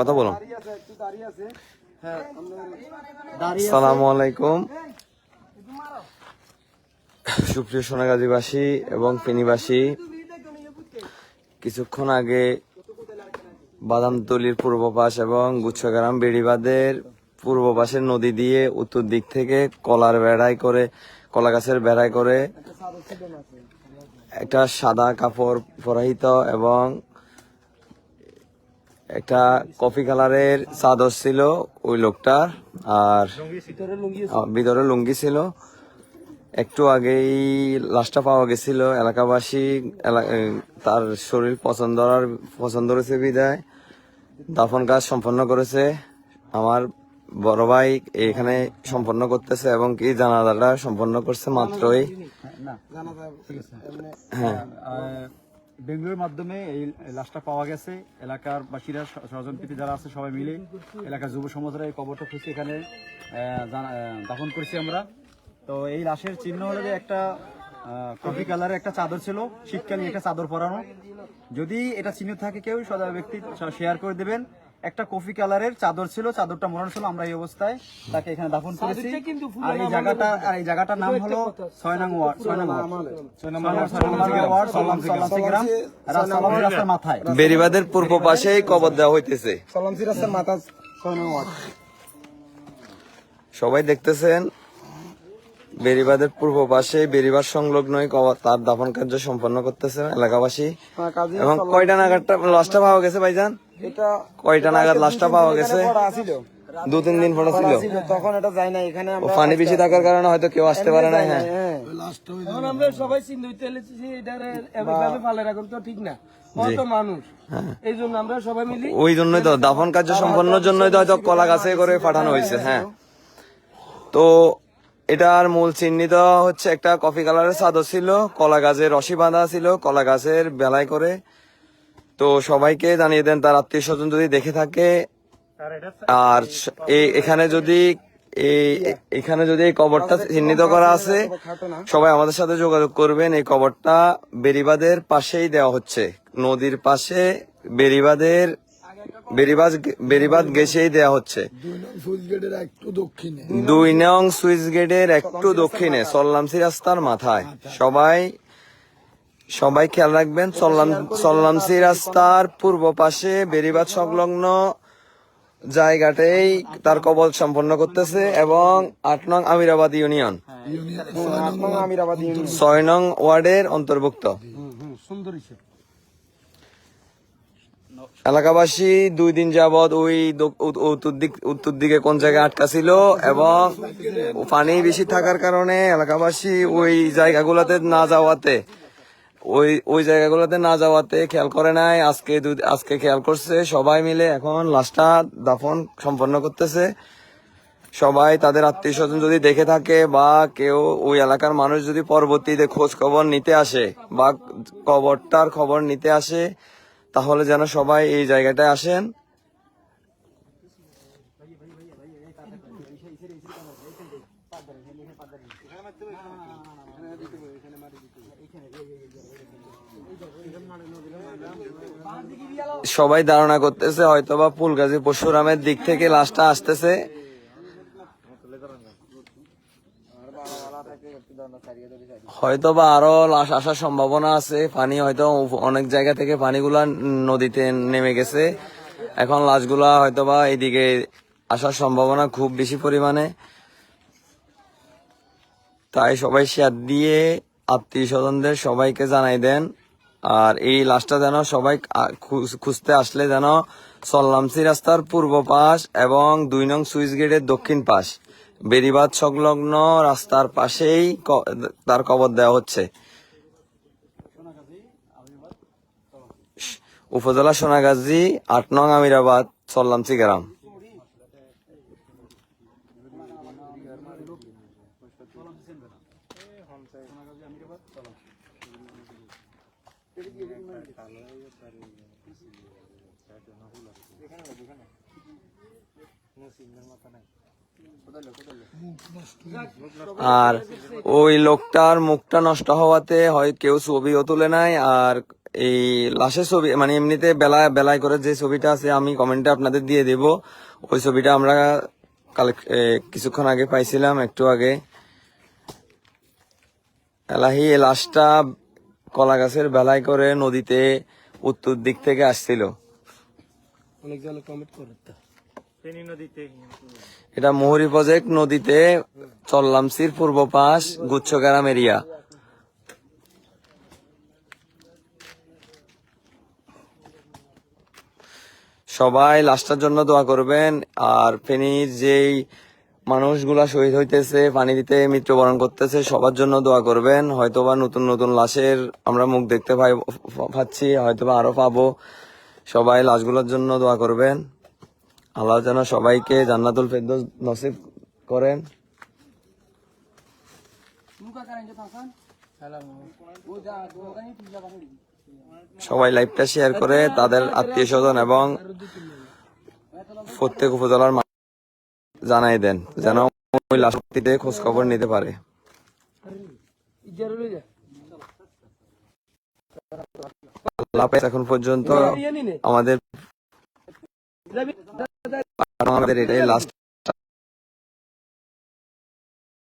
কথা বলুন। হ্যাঁ সালামু আলাইকুম। সুপ্রিয় সোনাগাজীবাসী এবং ফেনীবাসী কিছুক্ষণ আগে বাদামতলির পূর্ব পাশ এবং গুচ্ছগ্রাম বেড়িবাদের পূর্ব পাশের নদী দিয়ে উত্তর দিক থেকে কলার বেড়াই করে কলা গাছের বেড়াই করে একটা সাদা কাপড় পরাহিত এবং একটা কফি কালারের চাদর ছিল ওই লোকটার আর ভিতরে লুঙ্গি ছিল। একটু আগেই লাশটা পাওয়া গেছিল। এলাকাবাসী এলা- তার শরীর পছন্দ পছন্দ হয়েছে বিদায়। দাফন কাজ সম্পন্ন করেছে। আমার বড় ভাই এখানে সম্পন্ন করতেছে এবং কি জানাজাটা সম্পন্ন করছে মাত্রই। হ্যাঁ। বেঙ্গলের মাধ্যমে এই লাশটা পাওয়া গেছে। এলাকার বাসীরা স্বজনপ্রীতি যারা আছে সবাই মিলে এলাকার যুব সমাজরা এই কবরটা খুঁজছে এখানে দাফন করেছি আমরা। তো এই লাশের চিহ্ন হলো যে একটা কফি কালারের একটা চাদর ছিল, শীতকালীন একটা চাদর পরানো। যদি এটা চিহ্ন থাকে কেউ, সদা ব্যক্তি শেয়ার করে দেবেন। একটা কফি কালারের চাদর ছিল চাদরটা মরানো ছিল আমরা এই অবস্থায় তাকে এখানে দাফন করেছি। আর এই জায়গাটা আর এই জায়গাটার নাম হলো ছয় নং ওয়ার্ড ছয় নং ওয়ার্ড। মাথায়। বেরিবাদের পূর্ব পাশে কবর দেওয়া হইতেছে। সলামসি রাস্তার মাথা ছয়নাং ওয়ার্ড। সবাই দেখতেছেন? বেরিবাদের পূর্ব পাশে বেরিবাদ সংলগ্নই কবর তার দাফন কার্য সম্পন্ন করতেছে এলাকাবাসী। হ্যাঁ, এবং কয়টা নাগাদটা লাশটা পাওয়া গেছে ভাইজান? এটা কয়টা নাগাদ লাশটা পাওয়া গেছে? দু তিন দিন পরে ছিল। তখন এটা যায় না এখানে ও পানি বেশি থাকার কারণে হয়তো কেউ আসতে পারে না হ্যাঁ। হ্যাঁ। আমরা সবাই রাখুন তো ঠিক না। কত মানুষ? এই জন্য আমরা সবাই মিলি ওই জন্যই তো দাফন কার্য সম্পন্নের জন্যই তো হয়তো কলা গাছে করে পাঠানো হয়েছে হ্যাঁ। তো এটার মূল চিহ্নিত হচ্ছে একটা কফি কালারের চাদর ছিল, কলা গাছের রশি বাঁধা ছিল, কলা গাছের বেলায় করে। তো সবাইকে জানিয়ে দেন, তার আত্মীয় স্বজন যদি দেখে থাকে, আর এখানে যদি এখানে যদি এই কবরটা চিহ্নিত করা আছে, সবাই আমাদের সাথে যোগাযোগ করবেন। এই কবরটা বেরিবাদের পাশেই দেওয়া হচ্ছে। নদীর পাশে বেরিবাদের বেরিবাদ বেরিবাদ গেছেই দেওয়া হচ্ছে। দুই নং সুইচ গেটের একটু দক্ষিণে সল্লামসি রাস্তার মাথায়। সবাই সবাই খেয়াল রাখবেন সল্লাম সল্লামসি রাস্তার পূর্ব পাশে বেরিবাদ সংলগ্ন জায়গাতেই তার কবল সম্পন্ন করতেছে এবং আট নং আমিরাবাদ ইউনিয়ন। আট আমিরাবাদ ইউনিয়ন। ছয় নং ওয়ার্ডের অন্তর্ভুক্ত। এলাকাবাসী দুই দিন যাবৎ ওই উত্তর দিকে কোন জায়গায় আটকা ছিল এবং পানি বেশি থাকার কারণে এলাকাবাসী ওই জায়গাগুলোতে না যাওয়াতে, ওই ওই জায়গাগুলোতে না যাওয়াতে খেয়াল করে নাই। আজকে আজকে খেয়াল করছে। সবাই মিলে এখন লাশটা দাফন সম্পন্ন করতেছে। সবাই তাদের আত্মীয় স্বজন যদি দেখে থাকে বা কেউ ওই এলাকার মানুষ যদি পরবর্তীতে খোঁজ খবর নিতে আসে বা কবরটার খবর নিতে আসে তাহলে যেন সবাই এই জায়গাটায় আসেন। সবাই ধারণা করতেছে, হয়তোবা ফুলগাজী পরশুরামের দিক থেকে লাশটা আসতেছে। হয়তোবা আরও লাশ আসার সম্ভাবনা আছে। পানি হয়তো অনেক জায়গা থেকে পানিগুলা নদীতে নেমে গেছে। এখন লাশগুলা হয়তোবা এদিকে আসার সম্ভাবনা খুব বেশি পরিমাণে। তাই সবাই শেয়ার দিয়ে আত্মীয় স্বজনদের সবাইকে জানাই দেন। আর এই লাশটা যেন সবাই খুঁজতে আসলে যেন সল্লামসি রাস্তার পূর্ব পাশ এবং দুই নং সুইচ গেটের দক্ষিণ পাশ। বেরিবাদ সংলগ্ন রাস্তার পাশেই তার কবর দেওয়া হচ্ছে। উপজেলা সোনাগাজী, আট নং আমিরাবাদ সল্লামসি গ্রাম। আর ওই লোকটার মুখটা নষ্ট হওয়াতে হয় কেউ ছবিও তুলে নাই, আর এই লাশের ছবি মানে এমনিতে বেলা বেলায় করে যে ছবিটা আছে আমি কমেন্টে আপনাদের দিয়ে দেব। ওই ছবিটা আমরা কালেক্ট কিছুক্ষণ আগে পাইছিলাম, একটু আগে। এলাহি, এই লাশটা কলা গাছের বেলায় করে নদীতে উত্তর দিক থেকে আসছিল। অনেক অনেকজনে কমেন্ট করে এটা মোহরি প্রজেক্ট নদীতে চল্লামসির পূর্ব পাশ গুচ্ছগ্রাম এরিয়া। সবাই লাশটার জন্য দোয়া করবেন আর ফেনীর যেই মানুষগুলা শহীদ হইতেছে, পানি দিতে মৃত্যুবরণ করতেছে, সবার জন্য দোয়া করবেন। হয়তোবা নতুন নতুন লাশের আমরা মুখ দেখতে পাই, পাচ্ছি, হয়তোবা আরও পাবো। সবাই লাশগুলোর জন্য দোয়া করবেন। আল্লাহ যেন সবাইকে জান্নাতুল ফেরদৌস নসিব করেন। সবাই লাইভটা শেয়ার করে তাদের আত্মীয় স্বজন এবং প্রত্যেক উপজেলার জানাই দেন যেন ওই লাশটিতে খোঁজ খবর নিতে পারে। এখন পর্যন্ত আমাদের আমাদের এটাই লাস্ট